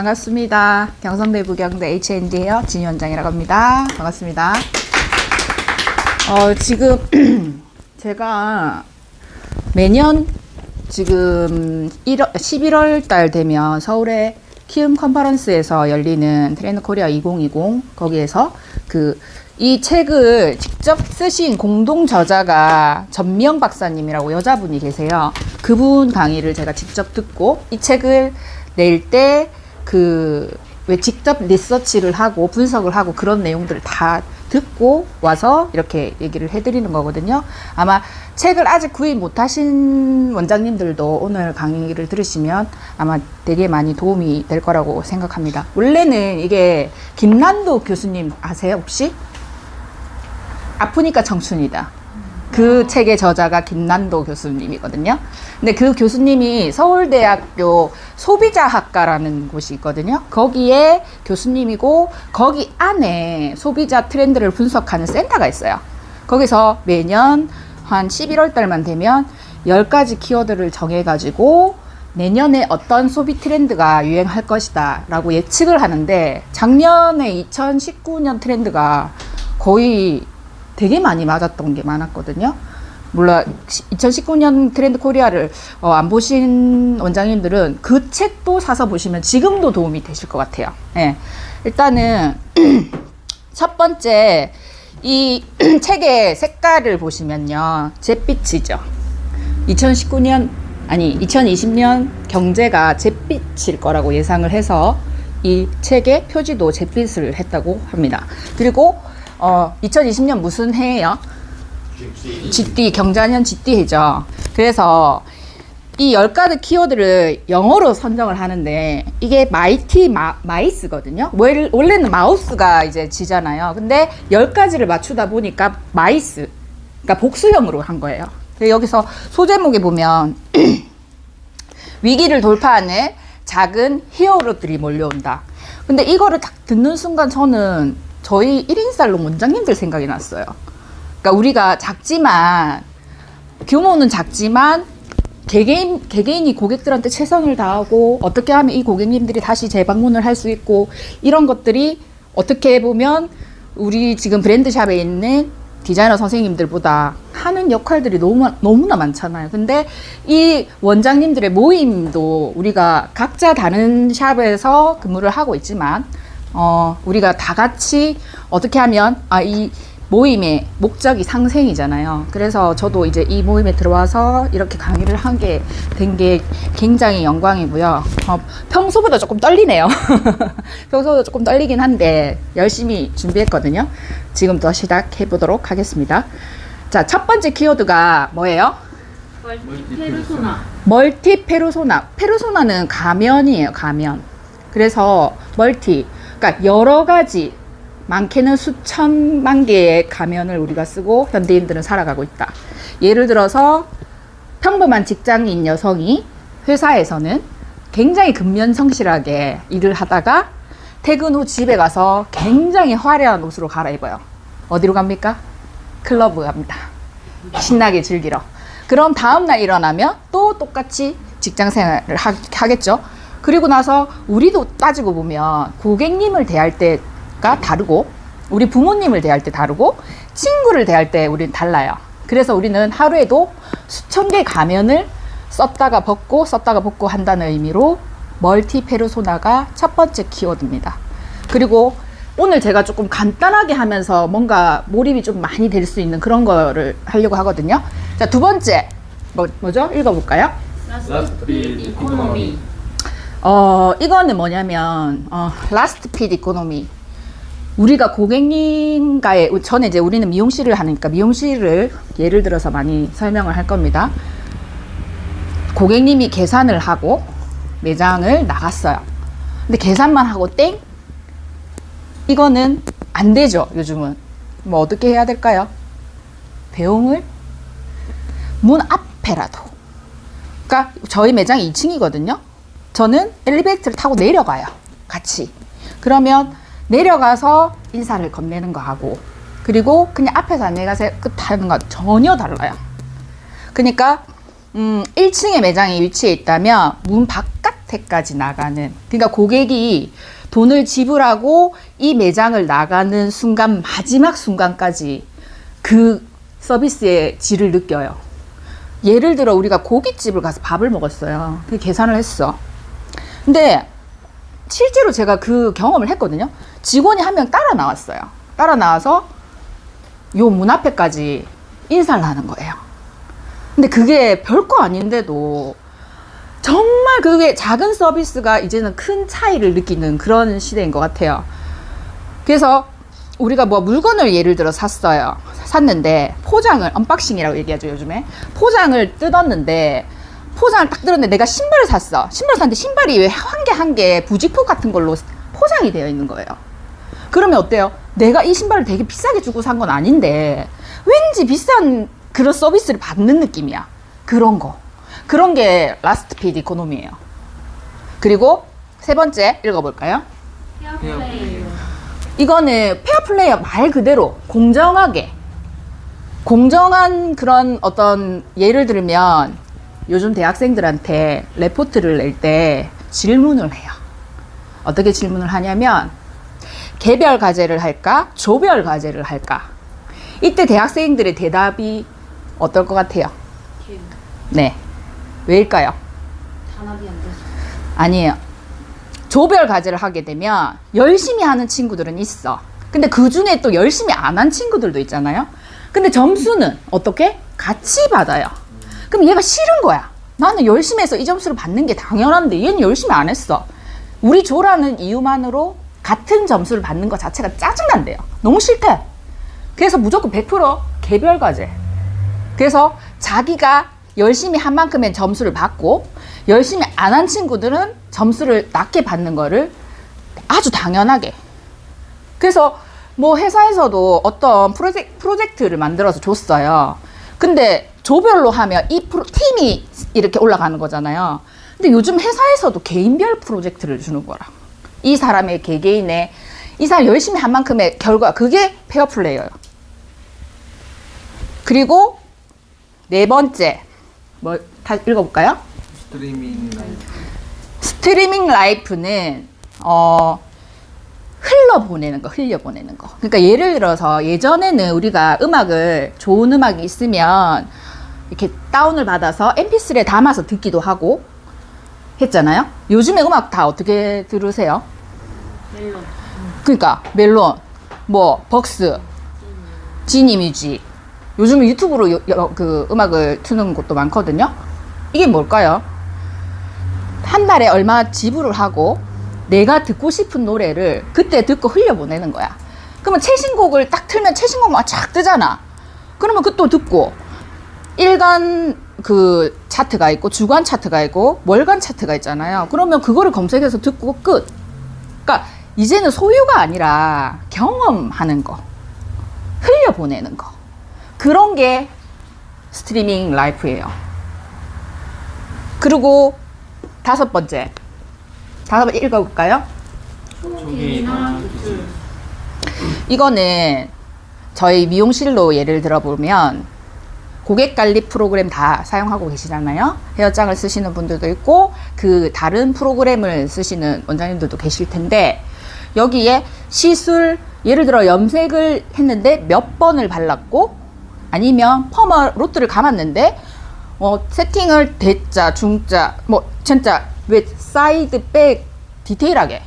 반갑습니다. 경성대 부경대 HND예요. 진 위원장이라고 합니다. 반갑습니다. 어, 지금 제가 매년 지금 1월, 11월 달 되면 서울의 키움 컨퍼런스에서 열리는 트렌드 코리아 2020 거기에서 그 이 책을 직접 쓰신 공동 저자가 전미영 박사님이라고 여자분이 계세요. 그분 강의를 제가 직접 듣고 이 책을 낼 때 그 왜 직접 리서치를 하고 분석을 하고 그런 내용들을 다 듣고 와서 이렇게 얘기를 해드리는 거거든요. 아마 책을 아직 구입 못하신 원장님들도 오늘 강의를 들으시면 아마 되게 많이 도움이 될 거라고 생각합니다. 원래는 이게 김난도 교수님 아세요 혹시? 아프니까 청춘이다. 그 책의 저자가 김난도 교수님이거든요. 근데 그 교수님이 서울대학교 소비자학과라는 곳이 있거든요. 거기에 교수님이고 거기 안에 소비자 트렌드를 분석하는 센터가 있어요. 거기서 매년 한 11월 달만 되면 10가지 키워드를 정해가지고 내년에 어떤 소비 트렌드가 유행할 것이다 라고 예측을 하는데 작년에 2019년 트렌드가 거의 되게 많이 맞았던 게 많았거든요. 몰라 2019년 트렌드 코리아를 어, 안 보신 원장님들은 그 책도 사서 보시면 지금도 도움이 되실 것 같아요. 예. 일단은 첫 번째 이 책의 색깔을 보시면요. 잿빛이죠. 2019년 아니 2020년 경제가 잿빛일 거라고 예상을 해서 이 책의 표지도 잿빛을 했다고 합니다. 그리고 어 2020년 무슨 해예요? GD 경자년 GD 해죠. 그래서 이 열 가지 키워드를 영어로 선정을 하는데 이게 마이티 마, 마이스거든요. 월- 원래는 마우스가 이제 지잖아요. 근데 열 가지를 맞추다 보니까 마이스, 그러니까 복수형으로 한 거예요. 여기서 소제목에 보면 위기를 돌파하는 작은 히어로들이 몰려온다. 근데 이거를 딱 듣는 순간 저는 저희 1인 살롱 원장님들 생각이 났어요. 그러니까 우리가 작지만 규모는 작지만 개개인 개개인이 고객들한테 최선을 다하고 어떻게 하면 이 고객님들이 다시 재방문을 할 수 있고 이런 것들이 어떻게 보면 우리 지금 브랜드샵에 있는 디자이너 선생님들보다 하는 역할들이 너무 너무나 많잖아요. 근데 이 원장님들의 모임도 우리가 각자 다른 샵에서 근무를 하고 있지만 어 우리가 다 같이 어떻게 하면 아 이 모임의 목적이 상생이잖아요. 그래서 저도 이제 이 모임에 들어와서 이렇게 강의를 하게 된게 굉장히 영광이고요. 어, 평소보다 조금 떨리네요. 평소보다 조금 떨리긴 한데 열심히 준비했거든요. 지금부터 시작해 보도록 하겠습니다. 자, 첫 번째 키워드가 뭐예요? 페르소나. 멀티 페르소나. 페르소나는 가면이에요, 가면. 그래서 멀티. 그러니까 여러 가지 많게는 수천만 개의 가면을 우리가 쓰고 현대인들은 살아가고 있다. 예를 들어서 평범한 직장인 여성이 회사에서는 굉장히 근면 성실하게 일을 하다가 퇴근 후 집에 가서 굉장히 화려한 옷으로 갈아입어요. 어디로 갑니까? 클럽 갑니다. 신나게 즐기러. 그럼 다음날 일어나면 또 똑같이 직장 생활을 하, 하겠죠. 그리고 나서 우리도 따지고 보면 고객님을 대할 때가 다르고 우리 부모님을 대할 때 다르고 친구를 대할 때 우리는 달라요. 그래서 우리는 하루에도 수천 개 가면을 썼다가 벗고 썼다가 벗고 한다는 의미로 멀티 페르소나가 첫 번째 키워드입니다. 그리고 오늘 제가 조금 간단하게 하면서 뭔가 몰입이 좀 많이 될 수 있는 그런 거를 하려고 하거든요. 자, 두 번째. 뭐, 뭐죠? 읽어볼까요? 어, 이거는 뭐냐면, 어, 라스트 핏 이코노미. 우리가 고객님과의, 전에 이제 우리는 미용실을 하니까 미용실을 예를 들어서 많이 설명을 할 겁니다. 고객님이 계산을 하고 매장을 나갔어요. 근데 계산만 하고 땡? 이거는 안 되죠, 요즘은. 뭐 어떻게 해야 될까요? 배웅을 문 앞에라도. 그러니까 저희 매장이 2층이거든요. 저는 엘리베이터를 타고 내려가요. 같이. 그러면 내려가서 인사를 건네는 거 하고 그리고 그냥 앞에서 안내가세요 끝 하는 거 전혀 달라요. 그러니까 음, 1층에 매장이 위치해 있다면 문 바깥 라스트까지 나가는 그러니까 고객이 돈을 지불하고 이 매장을 나가는 순간 마지막 순간까지 그 서비스의 질을 느껴요. 예를 들어 우리가 고깃집을 가서 밥을 먹었어요. 그 계산을 했어. 근데 실제로 제가 그 경험을 했거든요. 직원이 한 명 따라 나왔어요. 따라 나와서 요 문 앞에까지 인사를 하는 거예요. 근데 그게 별거 아닌데도 정말 그게 작은 서비스가 이제는 큰 차이를 느끼는 그런 시대인 것 같아요. 그래서 우리가 뭐 물건을 예를 들어 샀어요. 샀는데 포장을 언박싱이라고 얘기하죠 요즘에 포장을 뜯었는데 포장을 딱 뜯었는데 내가 신발을 샀어. 신발 샀는데 신발이 왜 한 개 한 개 부직포 같은 걸로 포장이 되어 있는 거예요. 그러면 어때요? 내가 이 신발을 되게 비싸게 주고 산 건 아닌데 왠지 비싼 그런 서비스를 받는 느낌이야. 그런 거. 그런 게 라스트 피드 이코노미예요. 그리고 세 번째 읽어볼까요? 페어플레이 이거는 페어플레이어 말 그대로 공정하게 공정한 그런 어떤 예를 들면 요즘 대학생들한테 레포트를 낼 때 질문을 해요. 어떻게 질문을 하냐면 개별 과제를 할까 조별 과제를 할까 이때 대학생들의 대답이 어떨 것 같아요? 네 왜일까요? 단합이 안 돼서 아니에요. 조별 과제를 하게 되면 열심히 하는 친구들은 있어. 근데 그 중에 또 열심히 안 한 친구들도 있잖아요. 근데 점수는 어떻게? 같이 받아요. 그럼 얘가 싫은 거야. 나는 열심히 해서 이 점수를 받는 게 당연한데 얘는 열심히 안 했어. 우리 조라는 이유만으로 같은 점수를 받는 것 자체가 짜증난대요. 너무 싫대. 그래서 무조건 100% 개별 과제. 그래서 자기가 열심히 한 만큼의 점수를 받고 열심히 안 한 친구들은 점수를 낮게 받는 거를 아주 당연하게. 그래서 뭐 회사에서도 어떤 프로젝, 프로젝트를 만들어서 줬어요. 근데 조별로 하면 이 프로, 팀이 이렇게 올라가는 거잖아요. 근데 요즘 회사에서도 개인별 프로젝트를 주는 거라. 이 사람의 개개인의 이 사람 열심히 한 만큼의 결과 그게 페어 플레이어예요. 그리고 네 번째 뭐 다 읽어볼까요? 스트리밍 라이브 스트리밍 라이프는 어 흘러 보내는 거, 흘려 보내는 거. 그러니까 예를 들어서 예전에는 우리가 음악을 좋은 음악이 있으면 이렇게 다운을 받아서 MP3에 담아서 듣기도 하고 했잖아요. 요즘에 음악 다 어떻게 들으세요? 멜론 그러니까 멜론, 뭐 벅스, 지니 뮤직. 요즘 유튜브로 여- 여- 그 음악을 트는 곳도 많거든요. 이게 뭘까요? 한 달에 얼마 지불을 하고 내가 듣고 싶은 노래를 그때 듣고 흘려보내는 거야. 그러면 최신곡을 딱 틀면 최신곡만 쫙 뜨잖아. 그러면 그 또 듣고 일간 그 차트가 있고 주간 차트가 있고 월간 차트가 있잖아요. 그러면 그거를 검색해서 듣고 끝. 그러니까 이제는 소유가 아니라 경험하는 거, 흘려보내는 거. 그런 게 스트리밍 라이프예요. 그리고 다섯 번째. 다섯 번째 읽어볼까요? 기술 이거는 저희 미용실로 예를 들어보면 고객 관리 프로그램 다 사용하고 계시잖아요. 헤어장을 쓰시는 분들도 있고 그 다른 프로그램을 쓰시는 원장님들도 계실 텐데 여기에 시술 예를 들어 염색을 했는데 몇 번을 발랐고 아니면 퍼머 로트를 감았는데 어, 세팅을 대자, 중자, 뭐 진짜 왜 사이드, 백 디테일하게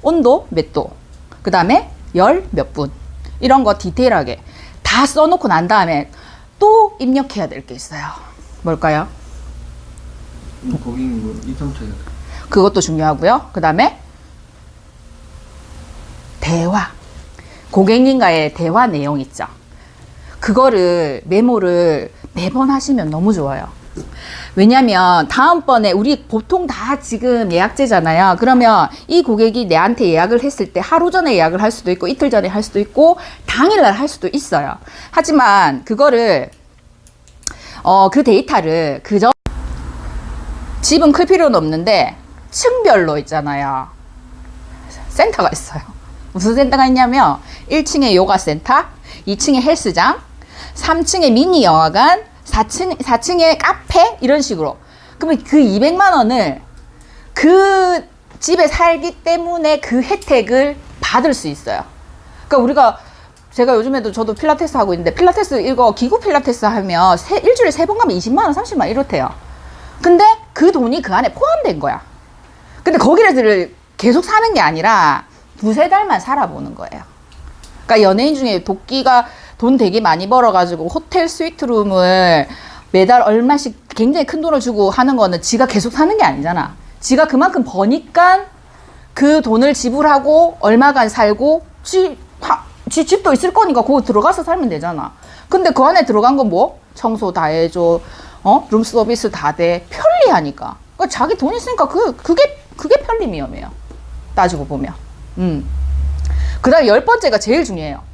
온도 몇 도, 그 다음에 열 몇 분 이런 거 디테일하게 다 써놓고 난 다음에 또 입력해야 될 게 있어요. 뭘까요? 고객 뭐 이정차 그것도 중요하고요. 그 다음에 대화. 고객님과의 대화 내용 있죠. 그거를 메모를 매번 하시면 너무 좋아요. 왜냐면 다음번에 우리 보통 다 지금 예약제잖아요. 그러면 이 고객이 내한테 예약을 했을 때 하루 전에 예약을 할 수도 있고 이틀 전에 할 수도 있고 당일날 할 수도 있어요. 하지만 그거를 어, 그 데이터를 그저 집은 클 필요는 없는데 층별로 있잖아요. 센터가 있어요. 무슨 센터가 있냐면 1층에 요가 센터, 2층에 헬스장, 3층에 미니 영화관, 4층 4층에 카페 이런 식으로. 그러면 그 200만 원을 그 집에 살기 때문에 그 혜택을 받을 수 있어요. 그러니까 우리가 제가 요즘에도 저도 필라테스 하고 있는데 필라테스 이거 기구 필라테스 하면 세, 일주일에 세 번 가면 20만 원, 30만 원 이렇대요. 근데 그 돈이 그 안에 포함된 거야. 근데 거기를 계속 사는 게 아니라 두세 달만 살아보는 거예요. 그러니까 연예인 중에 도끼가 돈 되게 많이 벌어가지고 호텔 스위트룸을 매달 얼마씩 굉장히 큰 돈을 주고 하는 거는 지가 계속 사는 게 아니잖아. 지가 그만큼 버니까 그 돈을 지불하고 얼마간 살고 지, 하, 지 집도 있을 거니까 그거 들어가서 살면 되잖아. 근데 그 안에 들어간 건 뭐? 청소 다 해줘. 어? 룸 서비스 다 돼. 편리하니까. 그러니까 자기 돈 있으니까 그, 그게, 그게 편리미엄이에요. 따지고 보면. 음. 그 다음 열 번째가 제일 중요해요.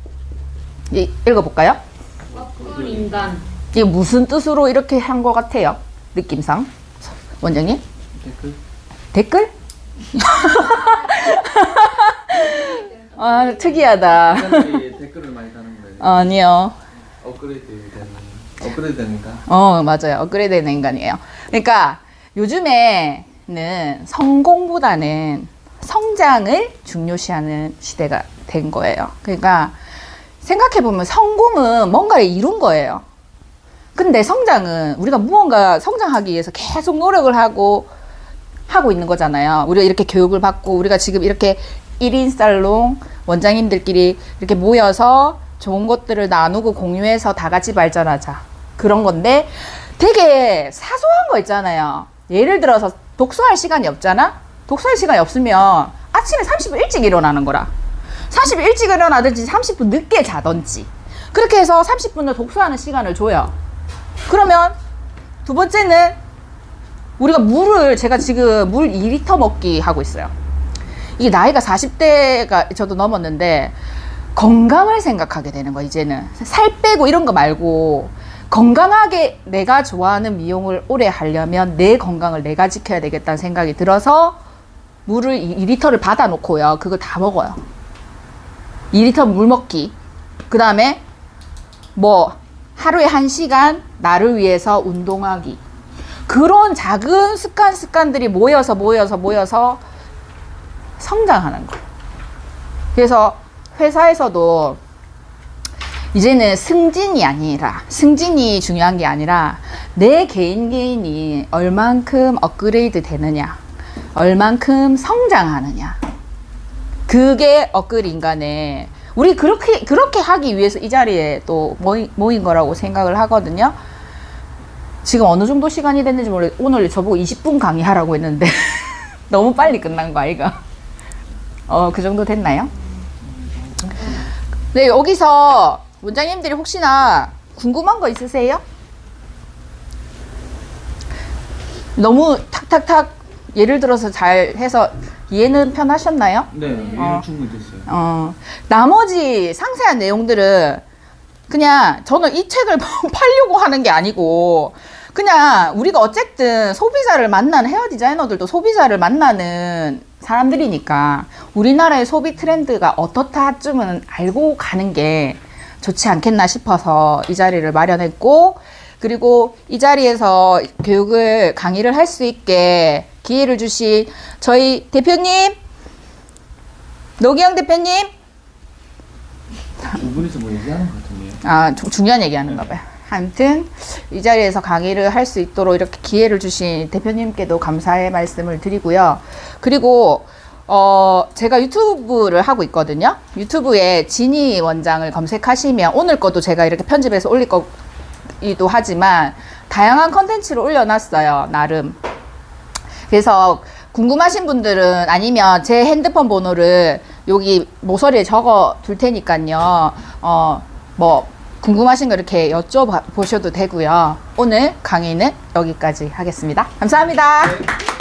이, 읽어볼까요? 뻐꾸리 인간. 이게 무슨 뜻으로 이렇게 한 것 같아요? 느낌상. 원장님? 댓글 댓글? 아, 특이하다. 댓글을 많이 다는 거예요. 아니요. 업그레이드 되는 업그레이드 되니까. 어, 맞아요. 업그레이드 되는 인간이에요. 그러니까 요즘에는 성공보다는 성장을 중요시하는 시대가 된 거예요. 그러니까 생각해보면 성공은 뭔가를 이룬 거예요. 근데 성장은 우리가 무언가 성장하기 위해서 계속 노력을 하고 하고 있는 거잖아요. 우리가 이렇게 교육을 받고 우리가 지금 이렇게 1인 살롱 원장님들끼리 이렇게 모여서 좋은 것들을 나누고 공유해서 다 같이 발전하자. 그런 건데 되게 사소한 거 있잖아요. 예를 들어서 독서할 시간이 없잖아? 독서할 시간이 없으면 아침에 30분 일찍 일어나는 거라. 30분 일찍 일어나든지 30분 늦게 자든지. 그렇게 해서 30분을 독서하는 시간을 줘요. 그러면 두 번째는 우리가 물을 제가 지금 물 2리터 먹기 하고 있어요. 이게 나이가 40대가 저도 넘었는데 건강을 생각하게 되는 거 이제는 살 빼고 이런 거 말고 건강하게 내가 좋아하는 미용을 오래 하려면 내 건강을 내가 지켜야 되겠다는 생각이 들어서 물을 2리터를 받아 놓고요. 그걸 다 먹어요. 2리터 물 먹기. 그 다음에 뭐 하루에 한 시간 나를 위해서 운동하기. 그런 작은 습관 습관들이 모여서 모여서 모여서 성장하는 거예요. 그래서 회사에서도 이제는 승진이 아니라 승진이 중요한 게 아니라 내 개인 개인이 얼만큼 업그레이드 되느냐, 얼만큼 성장하느냐. 그게 업글 인간의 우리 그렇게 그렇게 하기 위해서 이 자리에 또 모인, 모인 거라고 생각을 하거든요. 지금 어느 정도 시간이 됐는지 모르 오늘 저보고 20분 강의하라고 했는데 너무 빨리 끝난 거 아이가? 어, 그 정도 됐나요? 네, 여기서 원장님들이 혹시나 궁금한 거 있으세요? 너무 탁탁탁 예를 들어서 잘 해서 이해는 편하셨나요? 네, 이해는 어. 충분히 됐어요. 어, 나머지 상세한 내용들은 그냥 저는 이 책을 팔려고 하는 게 아니고 그냥 우리가 어쨌든 소비자를 만나는 헤어 디자이너들도 소비자를 만나는 사람들이니까 우리나라의 소비 트렌드가 어떻다쯤은 알고 가는 게 좋지 않겠나 싶어서 이 자리를 마련했고 그리고 이 자리에서 교육을 강의를 할 수 있게 기회를 주신 저희 대표님 노기영 대표님 두 분이서 뭐 얘기하는 것 같은데요. 아, 주- 중요한 얘기하는가 봐요. 아무튼 이 자리에서 강의를 할 수 있도록 이렇게 기회를 주신 대표님께도 감사의 말씀을 드리고요. 그리고 어, 제가 유튜브를 하고 있거든요. 유튜브에 진희 원장을 검색하시면 오늘 것도 제가 이렇게 편집해서 올릴 거기도 하지만 다양한 컨텐츠를 올려놨어요. 나름. 그래서 궁금하신 분들은 아니면 제 핸드폰 번호를 여기 모서리에 적어 둘 테니까요. 어, 뭐, 궁금하신 거 이렇게 여쭤보셔도 되고요. 오늘 강의는 여기까지 하겠습니다. 감사합니다. 네.